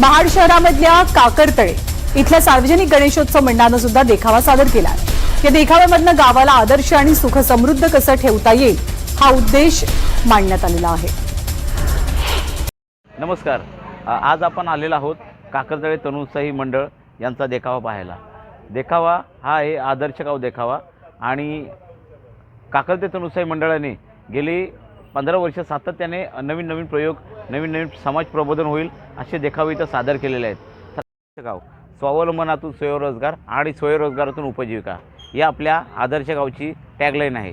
महाड शहरामधल्या काकडतळे इथल्या सार्वजनिक गणेशोत्सव मंडळानं सुद्धा देखावा सादर केला या देखाव्यामधनं गावाला आदर्श आणि सुखसमृद्ध कसं ठेवता येईल हा उद्देश मांडण्यात आलेला आहे. नमस्कार. आज आपण आलेलो आहोत काकडतळे तनुत्साही मंडळ यांचा देखावा पाहायला. देखावा हा आहे आदर्श गाव देखावा आणि काकरदे तनुत्साही मंडळाने गेली पंधरा वर्ष सातत्याने नवीन नवीन प्रयोग नवीन नवीन समाज प्रबोधन होईल असे देखावे इथं सादर केलेले आहेत. गाव स्वावलंबनातून स्वयंरोजगार आणि स्वयंरोजगारातून उपजीविका या आपल्या आदर्श गावची टॅगलाईन आहे.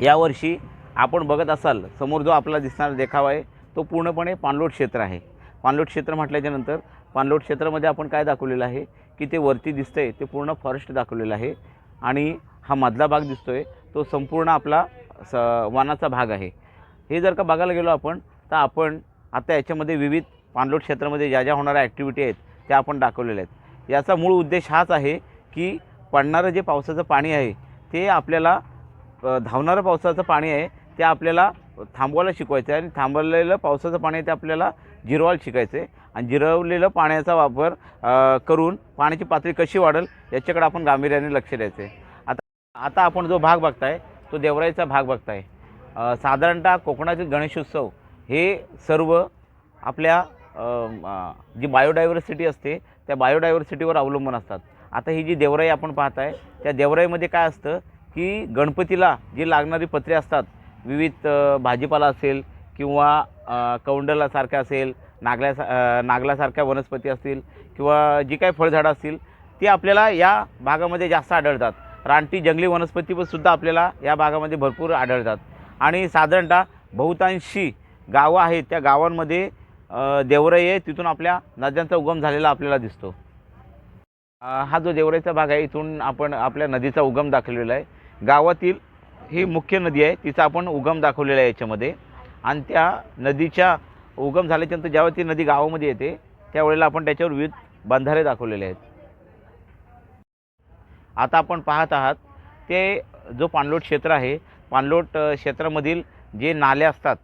यावर्षी आपण बघत असाल समोर जो आपला दिसणारा देखावा आहे तो पूर्णपणे पाणलोट क्षेत्र आहे. पाणलोट क्षेत्र म्हटल्याच्यानंतर पाणलोट क्षेत्रामध्ये आपण काय दाखवलेलं आहे की ते वरती दिसतंय ते पूर्ण फॉरेस्ट दाखवलेलं आहे आणि हा मधला भाग दिसतोय तो संपूर्ण आपला स वनाचा भाग आहे. हे जर का बघायला गेलो आपण तर आपण आता याच्यामध्ये विविध पाणलोट क्षेत्रामध्ये ज्या ज्या होणाऱ्या ॲक्टिव्हिटी आहेत त्या आपण दाखवलेल्या आहेत. याचा मूळ उद्देश हाच आहे की पडणारं जे पावसाचं पाणी आहे ते आपल्याला धावणारं पावसाचं पाणी आहे ते आपल्याला थांबवायला शिकवायचं आहे आणि थांबवलेलं पावसाचं पाणी आहे ते आपल्याला जिरवायला शिकायचं आहे. आणि जिरवलेलं पाण्याचा वापर करून पाण्याची पातळी कशी वाढेल याच्याकडे आपण गांभीर्याने लक्ष द्यायचं आहे. आता आता आपण जो भाग बघताय तो देवराईचा भाग बघताय. साधारणतः कोकणातील गणेशोत्सव हे सर्व आपल्या जी बायोडायव्हर्सिटी असते त्या बायोडायव्हर्सिटीवर अवलंबून असतात. आता ही जी देवराई आपण पाहताय त्या देवराईमध्ये काय असतं की गणपतीला जी लागणारी पत्रे असतात विविध भाजीपाला असेल किंवा कौंडलासारख्या असेल नागल्या नागल्यासारख्या वनस्पती असतील किंवा जी काही फळझाडं असतील ती आपल्याला या भागामध्ये जास्त आढळतात. रानटी जंगली वनस्पती पण सुद्धा आपल्याला या भागामध्ये भरपूर आढळतात. आणि साधारणतः बहुतांशी गावं आहेत त्या गावांमध्ये देवराई आहे तिथून आपल्या नद्यांचा उगम झालेला आपल्याला दिसतो. हा जो देवराईचा भाग आहे इथून आपण आपल्या नदीचा उगम दाखवलेला आहे. गावातील ही मुख्य नदी आहे तिचा आपण उगम दाखवलेला आहे याच्यामध्ये. आणि त्या नदीच्या उगम झाल्याच्यानंतर ज्यावेळी ती नदी गावामध्ये येते त्यावेळेला आपण त्याच्यावर विविध बंधारे दाखवलेले आहेत. आता आपण पाहत आहात ते जो पाणलोट क्षेत्र आहे पाणलोट क्षेत्रामधील जे नाले असतात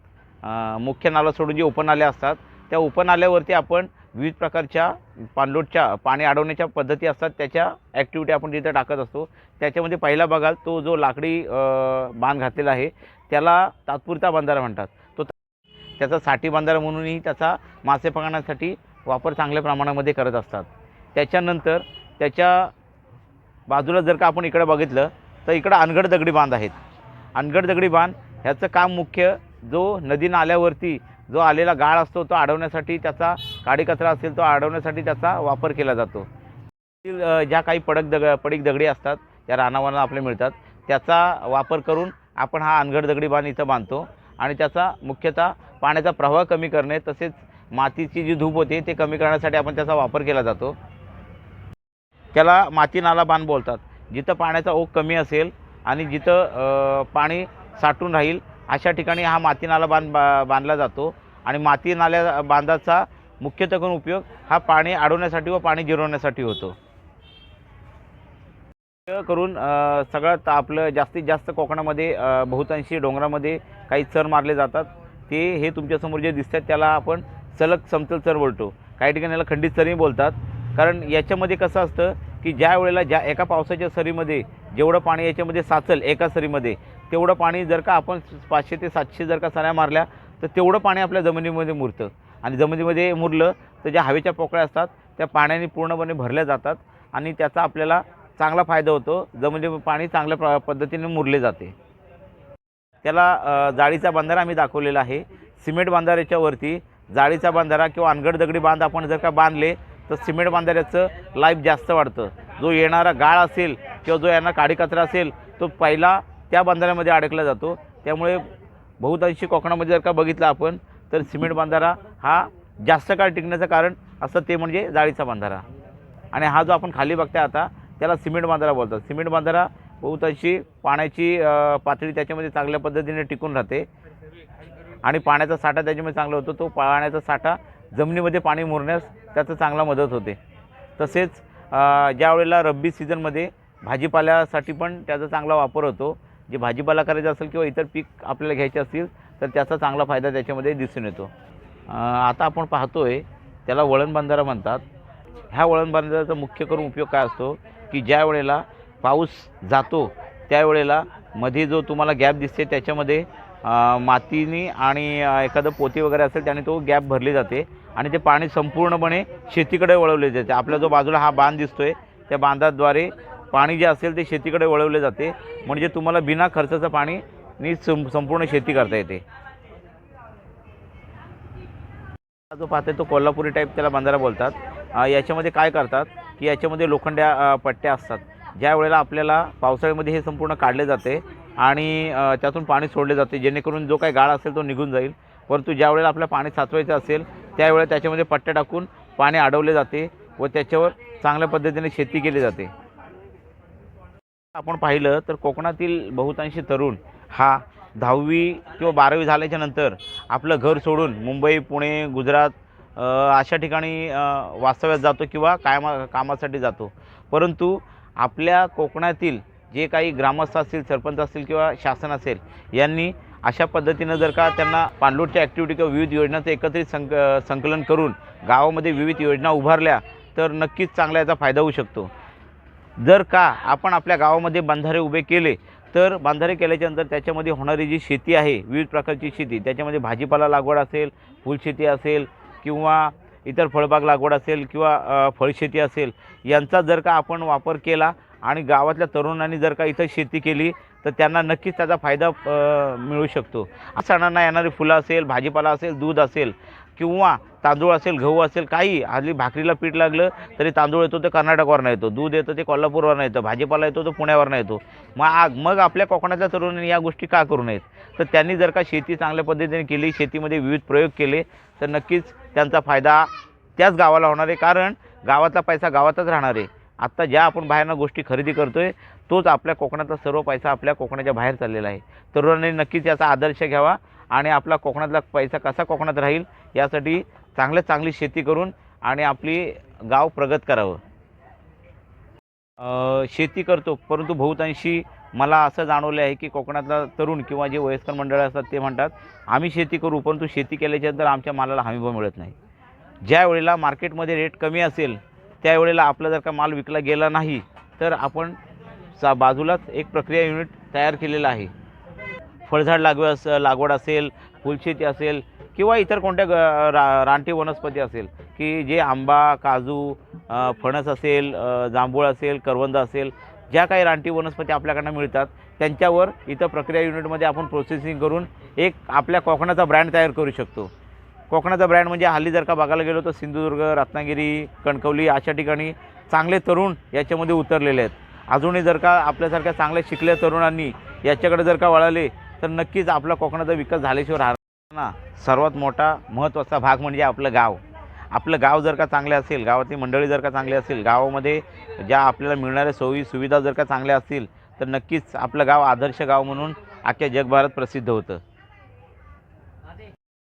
मुख्य नाला सोडून जे उपनाले असतात त्या उपनाल्यावरती आपण विविध प्रकारच्या पाणलोटच्या पाणी अडवण्याच्या पद्धती असतात त्याच्या ॲक्टिव्हिटी आपण तिथे टाकत असतो. त्याच्यामध्ये पहिला बघाल तो जो लाकडी बांध घातलेला आहे त्याला तात्पुरता बांधारा म्हणतात. तो त्याचा साठी बांधारा म्हणूनही त्याचा मासे पकडण्यासाठी वापर चांगल्या प्रमाणामध्ये करत असतात. त्याच्यानंतर त्याच्या बाजूला जर का आपण इकडं बघितलं तर इकडं अनगड दगडी बांध आहेत. अनगड दगडी बांध ह्याचं काम मुख्य जो नदी नाल्यावरती जो आलेला गाळ असतो तो अडवण्यासाठी त्याचा काडी कचरा असेल तो अडवण्यासाठी त्याचा वापर केला जातो. ज्या काही पडक दग पडीक दगडी असतात त्या रानावरनं आपल्या मिळतात. त्याचा वापर करून आपण हा अनगड दगडी बांध इथं बांधतो आणि त्याचा मुख्यतः पाण्याचा प्रवाह कमी करणे तसेच मातीची जी धूप होते ते कमी करण्यासाठी आपण त्याचा वापर केला जातो. त्याला माती नाला बांध बोलतात. जिथं पाण्याचा ओघ कमी असेल आणि जिथं पाणी साठून राहील अशा ठिकाणी हा माती नाला बांध बा बांधला जातो. आणि माती नाल्या बांधाचा मुख्यतः करून उपयोग हा पाणी अडवण्यासाठी व पाणी जिरवण्यासाठी होतो. करून सगळ्यात आपलं जास्तीत जास्त कोकणामध्ये बहुतांशी डोंगरामध्ये काही चर मारले जातात. ते हे तुमच्यासमोर जे दिसतात त्याला आपण सलग समतल चर बोलतो. काही ठिकाणी याला खंडित चरही बोलतात. कारण याच्यामध्ये कसं असतं की ज्या वेळेला ज्या एका पावसाच्या सरीमध्ये जेवढं पाणी याच्यामध्ये साचल एका सरीमध्ये तेवढं पाणी जर का आपण पाचशे ते सातशे जर का सऱ्या मारल्या तर तेवढं पाणी आपल्या जमिनीमध्ये मुरतं. आणि जमिनीमध्ये मुरलं तर ज्या हवेच्या पोकळ्या असतात त्या पाण्याने पूर्णपणे भरल्या जातात आणि त्याचा आपल्याला चांगला फायदा होतो. जमिनी पाणी चांगल्या प्र पद्धतीने मुरले जाते. त्याला जाळीचा बंधारा आम्ही दाखवलेला आहे. सिमेंट बांधाऱ्याच्या वरती जाळीचा बांधारा किंवा अनगड दगडी बांध आपण जर का बांधले तर सिमेंट बांधाऱ्याचं लाईफ जास्त वाढतं. जो येणारा गाळ असेल किंवा जो यांना काडी कचरा असेल तो पहिला त्या बांधाऱ्यामध्ये अडकला जातो. त्यामुळे बहुतांशी कोकणामध्ये जर का बघितलं आपण तर सिमेंट बांधारा हा जास्त काळ टिकण्याचं कारण असं ते म्हणजे जाळीचा बांधारा. आणि हा जो आपण खाली बघताय आता त्याला सिमेंट बांधारा बोलतात. सिमेंट बांधारा बहुतांशी पाण्याची पातळी त्याच्यामध्ये चांगल्या पद्धतीने टिकून राहते. आणि पाण्याचा साठा त्याच्यामध्ये चांगला होतो. तो पाण्याचा साठा जमिनीमध्ये पाणी मुरण्यास त्याचं चांगला मदत होते. तसेच ज्यावेळेला ज्या वेळेला रब्बी सीझनमध्ये भाजीपाल्यासाठी पण त्याचा चांगला वापर होतो. जे भाजीपाला करायचा असेल किंवा इतर पीक आपल्याला घ्यायचे असतील तर त्याचा चांगला फायदा त्याच्यामध्ये दिसून येतो. आता आपण पाहतो आहे त्याला वळण बांधारा म्हणतात. ह्या वळण बांधाराचा मुख्य करून उपयोग काय असतो? की ज्या वेळेला पाऊस जातो त्यावेळेला मध्ये जो तुम्हाला गॅप दिसते त्याच्यामध्ये मातीने आणि एखादं पोती वगैरे असेल त्याने तो गॅप भरली जाते. आणि ते पाणी संपूर्णपणे शेतीकडे वळवले जाते. आपल्या जो बाजूला हा बांध दिसतो आहे त्या बांधाद्वारे पाणी जे असेल ते शेतीकडे वळवले जाते. म्हणजे तुम्हाला बिना खर्चाचं पाणी नी सं संपूर्ण शेती करता येते. जो पाहते तो कोल्हापुरी टाईप त्याला बांधारा बोलतात. याच्यामध्ये काय करतात की याच्यामध्ये लोखंड्या पट्ट्या असतात. ज्या वेळेला आपल्याला पावसाळ्यामध्ये हे संपूर्ण काढले जाते आणि त्यातून पाणी सोडले जाते. जेणेकरून जो काही गाळ असेल तो निघून जाईल. परंतु ज्या वेळेला आपल्याला पाणी साचवायचं असेल त्यावेळेला त्याच्यामध्ये पट्ट्या टाकून पाणी अडवले जाते व त्याच्यावर चांगल्या पद्धतीने शेती केली जाते. आपण पाहिलं तर कोकणातील बहुतांशी तरुण हा दहावी किंवा बारावी झाल्याच्यानंतर आपलं घर सोडून मुंबई पुणे गुजरात अशा ठिकाणी वास्तव्यात जातो किंवा कायमा कामासाठी जातो. परंतु आपल्या कोकणातील जे काही ग्रामस्थ असतील सरपंच असतील किंवा शासन असेल यांनी अशा पद्धतीनं जर का त्यांना पाणलोटच्या ॲक्टिव्हिटी किंवा विविध योजनांचं एकत्रित संक संकलन करून गावामध्ये विविध योजना उभारल्या तर नक्कीच चांगला याचा फायदा होऊ शकतो. जर का आपण आपल्या गावामध्ये बंधारे उभे केले तर बंधारे केल्याच्यानंतर त्याच्यामध्ये होणारी जी शेती आहे विविध प्रकारची शेती त्याच्यामध्ये भाजीपाला लागवड असेल फुलशेती असेल किंवा इतर फळबाग लागवड असेल किंवा फळशेती असेल यांचा जर का आपण वापर केला आणि गावातल्या तरुणांनी जर का इथं शेती केली तर त्यांना नक्कीच त्याचा फायदा मिळू शकतो. सणांना येणारी फुलं असेल भाजीपाला असेल दूध असेल किंवा तांदूळ असेल गहू असेल काही हल्ली भाकरीला पीठ लागलं तरी तांदूळ येतो ते कर्नाटकवरनं येतो दूध येतं ते कोल्हापूरवरनं येतं भाजीपाला येतो तो पुण्यावरनं येतो. मग आ- मग आपल्या कोकणातल्या तरुणांनी या गोष्टी का करू नयेत? तर त्यांनी जर का शेती चांगल्या पद्धतीने केली शेतीमध्ये विविध प्रयोग केले तर नक्कीच त्यांचा फायदा त्याच गावाला होणार आहे. कारण गावातला पैसा गावातच राहणार आहे. आत्ता ज्या आपण बाहेरनं गोष्टी खरेदी करतो आहे तोच आपल्या कोकणातला सर्व पैसा आपल्या कोकणाच्या बाहेर चाललेला आहे. तरुणांनी नक्कीच याचा आदर्श घ्यावा आणि आपला कोकणातला पैसा कसा कोकणात राहील यासाठी चांगल्यात चांगली शेती करून आणि आपली गाव प्रगत करावं. शेती करतो परंतु बहुतांशी मला असं जाणवलं आहे की कोकणातला तरुण किंवा जे वयस्कर मंडळ असतात ते म्हणतात आम्ही शेती करू परंतु शेती केल्याच्यानंतर आमच्या मालाला हमीभाव मिळत नाही. ज्या वेळेला मार्केटमध्ये रेट कमी असेल त्यावेळेला आपला जर का माल विकला गेला नाही तर आपण चा बाजूलाच एक प्रक्रिया युनिट तयार केलेलं आहे. फळझाड लागव अस लागवड असेल फुलशेती असेल किंवा इतर कोणत्या ग रा रानटी वनस्पती असेल की जे आंबा काजू फणस असेल जांभूळ असेल करवंद असेल ज्या काही रानटी वनस्पती आपल्याकडनं मिळतात त्यांच्यावर इथं प्रक्रिया युनिटमध्ये आपण प्रोसेसिंग करून एक आपल्या कोकणाचा ब्रँड तयार करू शकतो. कोकणाचा ब्रँड म्हणजे हल्ली जर का बघायला गेलो तर सिंधुदुर्ग रत्नागिरी कणकवली अशा ठिकाणी चांगले तरुण याच्यामध्ये उतरलेले आहेत. अजूनही जर का आपल्यासारख्या चांगल्या शिकल्या तरुणांनी याच्याकडे जर का वळाले तर नक्कीच आपला कोकणाचा विकास झाल्याशिवाय राहणार सर्वात मोठा महत्त्वाचा भाग म्हणजे आपलं गाव. आपलं गाव जर का चांगले असेल गावातली मंडळी जर का चांगली असेल गावामध्ये ज्या आपल्याला मिळणाऱ्या सोयी सुविधा जर का चांगल्या असतील तर नक्कीच आपलं गाव आदर्श गाव म्हणून अख्ख्या जगभरात प्रसिद्ध होतं.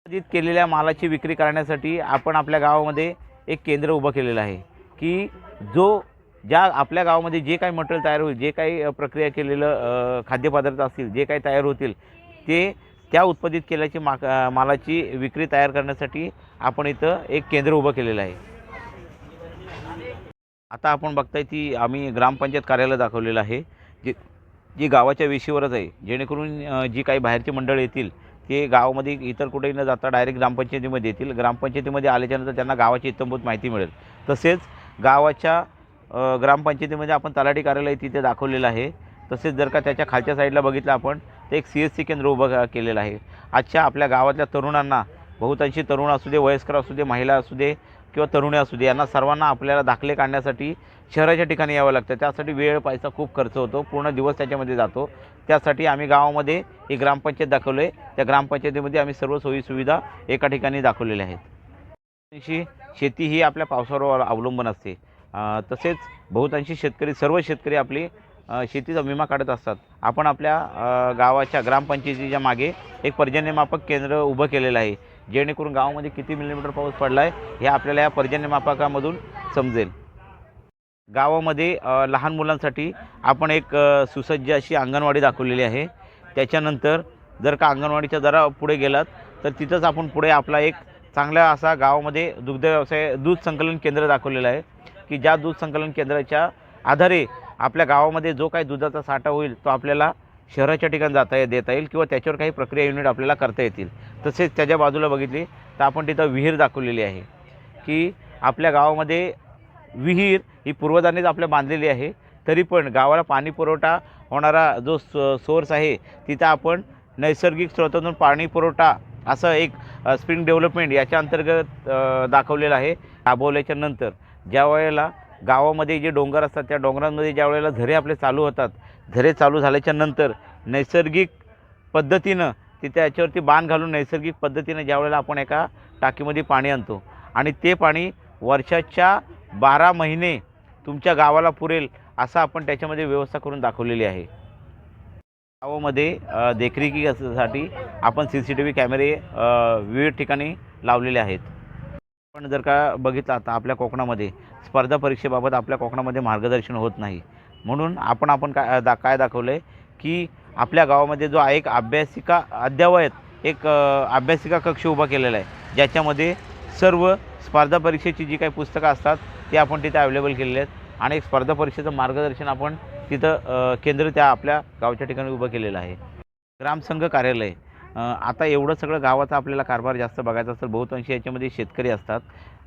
उत्पादित केलेल्या मालाची विक्री करण्यासाठी आपण आपल्या गावामध्ये एक केंद्र उभं केलेलं आहे की जो ज्या आपल्या गावामध्ये जे काही मटेरियल तयार होईल जे काही प्रक्रिया केलेलं खाद्यपदार्थ असतील जे काही तयार होतील ते त्या उत्पादित केल्याची मा मालाची विक्री तयार करण्यासाठी आपण इथं एक केंद्र उभं केलेलं आहे. आता आपण बघताय ती आम्ही ग्रामपंचायत कार्यालय दाखवलेलं आहे जे जी गावाच्या वेशीवरच आहे. जेणेकरून जी काही बाहेरची मंडळ येतील ते गावामध्ये इतर कुठेही न जाता डायरेक्ट ग्रामपंचायतीमध्ये येतील. ग्रामपंचायतीमध्ये आल्याच्यानंतर त्यांना गावाची इत्तमभूत माहिती मिळेल. तसेच गावाच्या ग्रामपंचायतीमध्ये आपण तलाठी कार्यालय तिथे दाखवलेलं आहे. तसेच जर का त्याच्या खालच्या साईडला बघितलं आपण तर एक सी एस सी केंद्र उभं केलेलं आहे. आजच्या आपल्या गावातल्या तरुणांना बहुतांशी तरुण असू दे वयस्कर असू दे महिला असू दे किंवा तरुणी असू दे यांना सर्वांना आपल्याला दाखले काढण्यासाठी शहराच्या ठिकाणी यावं लागतं. त्यासाठी वेळ पैसा खूप खर्च होतो. पूर्ण दिवस त्याच्यामध्ये जातो. त्यासाठी आम्ही गावामध्ये एक ग्रामपंचायत दाखवलं आहे त्या ग्रामपंचायतीमध्ये आम्ही सर्व सोयीसुविधा एका ठिकाणी दाखवलेल्या आहेत. शेती ही आपल्या पावसावर अवलंबून असते. तसेच बहुतांशी शेतकरी सर्व शेतकरी आपली शेतीचा विमा काढत असतात. आपण आपल्या गावाच्या ग्रामपंचायतीच्या मागे एक पर्जन्यमापक केंद्र उभं केलेलं आहे. जेणेकरून गावामध्ये किती मिलीमीटर पाऊस पडला आहे हे आपल्याला या पर्जन्यमापकामधून समजेल. गावामध्ये लहान मुलांसाठी आपण एक सुसज्ज अशी अंगणवाडी दाखवलेली आहे. त्याच्यानंतर जर का अंगणवाडीच्या जरा पुढे गेलात तर तिथंच आपण पुढे आपला एक चांगल्या असा गावामध्ये दुग्ध व्यवसाय दूध संकलन केंद्र दाखवलेलं आहे. की ज्या दूध संकलन केंद्राच्या आधारे आपल्या गावामध्ये जो काही दुधाचा साठा होईल तो आपल्याला शहराच्या ठिकाणी जाता ये देता येईल किंवा त्याच्यावर काही प्रक्रिया युनिट आपल्याला करता येतील. तसेच त्याच्या बाजूला बघितली तर आपण तिथं विहीर दाखवलेली आहे की आपल्या गावामध्ये विहीर ही पूर्वजांनीच आपल्या बांधलेली आहे. तरी पण गावाला पाणी पुरवठा होणारा जो स सोर्स आहे तिथं आपण नैसर्गिक स्रोतातून पाणी पुरवठा असं एक स्प्रिंग डेव्हलपमेंट याच्या अंतर्गत दाखवलेलं आहे. राबवल्याच्या नंतर ज्या वेळेला गावामध्ये जे डोंगर असतात त्या डोंगरांमध्ये ज्या वेळेला झरे आपले चालू होतात झरे चालू झाल्याच्यानंतर नैसर्गिक पद्धतीनं तिथे याच्यावरती बाण घालून नैसर्गिक पद्धतीनं ज्या वेळेला आपण एका टाकीमध्ये पाणी आणतो आणि ते पाणी वर्षाच्या बारा महिने तुमच्या गावाला पुरेल असं आपण त्याच्यामध्ये व्यवस्था करून दाखवलेली आहे. गावामध्ये देखरेखीसाठी आपण सी सी टी व्ही कॅमेरे विविध ठिकाणी लावलेले आहेत. पण जर का बघितलं आता आपल्या कोकणामध्ये स्पर्धा परीक्षेबाबत आपल्या कोकणामध्ये मार्गदर्शन होत नाही. म्हणून आपण आपण काय दा काय दाखवलं आहे की आपल्या गावामध्ये जो एक अभ्यासिका अद्ययावत एक अभ्यासिका कक्ष उभा केलेला आहे ज्याच्यामध्ये सर्व स्पर्धा परीक्षेची जी काही पुस्तकं असतात ती आपण तिथे अवेलेबल केलेली आहेत. आणि एक स्पर्धा परीक्षेचं मार्गदर्शन आपण तिथं केंद्र त्या आपल्या गावच्या ठिकाणी उभं केलेलं आहे. ग्रामसंघ कार्यालय आता एवढं सगळं गावाचा आपल्याला कारभार जास्त बघायचा असेल बहुतांशी याच्यामध्ये शेतकरी असतात.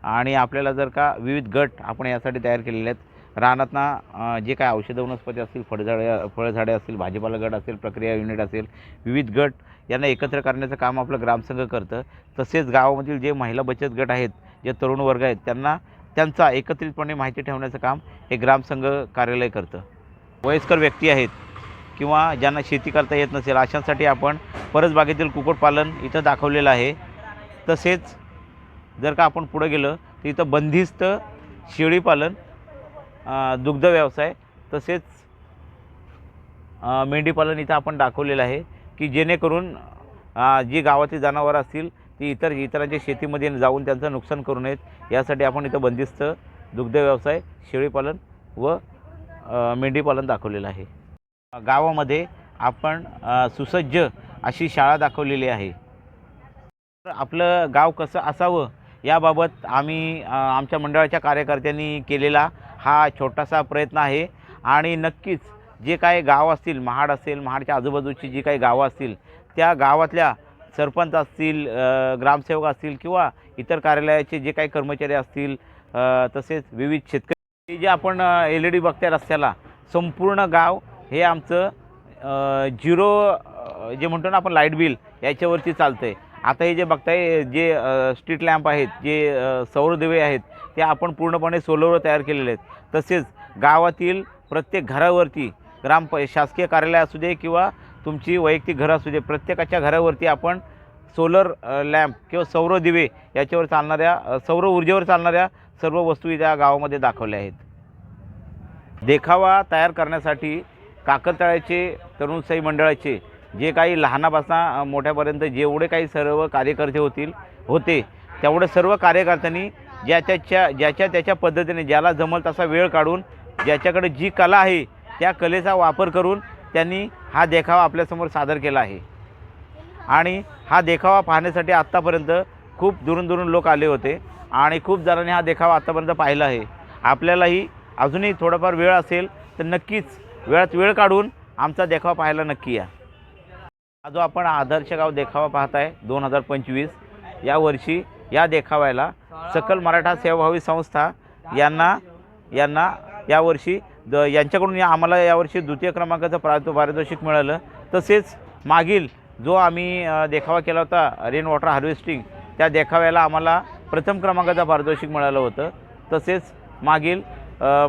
आणि आपल्याला जर का विविध गट आपण यासाठी तयार केलेले आहेत. रानातना जे काय औषध वनस्पती असतील फळझाडे फळझाडे असतील भाजीपाला गट असेल प्रक्रिया युनिट असेल विविध गट यांना एकत्र करण्याचं काम आपलं ग्रामसंघ करतं. तसेच गावामधील जे महिला बचत गट आहेत जे तरुण वर्ग आहेत त्यांना त्यांचा एकत्रितपणे माहिती ठेवण्याचं काम हे ग्रामसंघ कार्यालय करतं. वयस्कर व्यक्ती आहेत किंवा ज्यांना शेती करता येत नसेल अशांसाठी आपण परसबागेतील कुक्कुटपालन इथं दाखवलेलं आहे. तसेच जर का आपण पुढं गेलं तर इथं बंदिस्त शेळीपालन दुग्ध व्यवसाय तसेच मेंढीपालन इथं आपण दाखवलेलं आहे की जेणेकरून जी गावातील जनावरं असतील ती इतर इतरांच्या शेतीमध्ये जाऊन त्यांचं नुकसान करू नयेत. यासाठी आपण इथं बंदिस्त दुग्ध व्यवसाय शेळीपालन व मेंढीपालन दाखवलेलं आहे. गावामध्ये आपण सुसज्ज अशी शाळा दाखवलेली आहे. तर आपलं गाव कसं असावं याबाबत आम्ही आमच्या मंडळाच्या कार्यकर्त्यांनी केलेला हा छोटासा प्रयत्न आहे. आणि नक्कीच जे काही गाव असतील महाड असेल महाडच्या आजूबाजूची जी काही गावं असतील त्या गावातल्या सरपंच असतील ग्रामसेवक असतील किंवा इतर कार्यालयाचे जे काही कर्मचारी असतील तसेच विविध शेतकरी जे आपण एल ई डी बघताय रस्त्याला संपूर्ण गाव हे आमचं झिरो जे म्हणतो ना आपण लाइट बिल याच्यावरती चालतं आहे आता हे जे बघताय जे स्ट्रीट लॅम्प आहेत जे सौर दिवे आहेत ते आपण पूर्णपणे सोलरवर तयार केलेले आहेत. तसेच गावातील प्रत्येक घरावरती ग्राम शासकीय कार्यालय असू दे किंवा तुमची वैयक्तिक घरं असू दे प्रत्येकाच्या घरावरती आपण सोलर लॅम्प किंवा सौर दिवे याच्यावर चालणाऱ्या सौर ऊर्जेवर चालणाऱ्या सर्व वस्तू त्या गावामध्ये दाखवल्या आहेत. देखावा तयार करण्यासाठी काकरतळ्याचे तरुणसाई मंडळाचे जे काही लहानापासून मोठ्यापर्यंत जेवढे काही सर्व कार्यकर्ते होतील होते तेवढे सर्व कार्यकर्त्यांनी ज्या त्याच्या ज्याच्या त्याच्या पद्धतीने ज्याला जमल तसा वेळ काढून ज्याच्याकडे जी कला आहे त्या कलेचा वापर करून त्यांनी हा देखावा आपल्यासमोर सादर केला आहे. आणि हा देखावा पाहण्यासाठी आत्तापर्यंत खूप दुरून दुरून लोक आले होते आणि खूप जणांनी हा देखावा आत्तापर्यंत पाहिला आहे. आपल्यालाही अजूनही थोडाफार वेळ असेल तर नक्कीच वेळात वेळ काढून आमचा देखावा पाहायला नक्की या. हा जो आपण आदर्श गाव देखावा पाहताय दोन हजार पंचवीस यावर्षी या देखाव्याला सकल मराठा सेवाभावी संस्था यांना यांना यावर्षी द यांच्याकडून या आम्हाला यावर्षी द्वितीय क्रमांकाचं प्रा पारितोषिक मिळालं. तसेच मागील जो आम्ही देखावा केला होता रेन वॉटर हार्वेस्टिंग त्या देखाव्याला आम्हाला प्रथम क्रमांकाचं पारितोषिक मिळालं होतं. तसेच मागील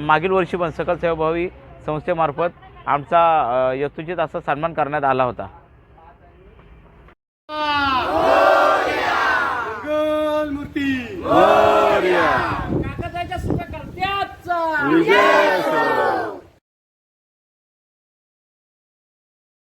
मागील वर्षी पण सकल सेवाभावी संस्थेमार्फत आमचा यथोचित असा सन्मान करण्यात आला होता. मूर्ती कागदाच्या सुद्धा करत्याच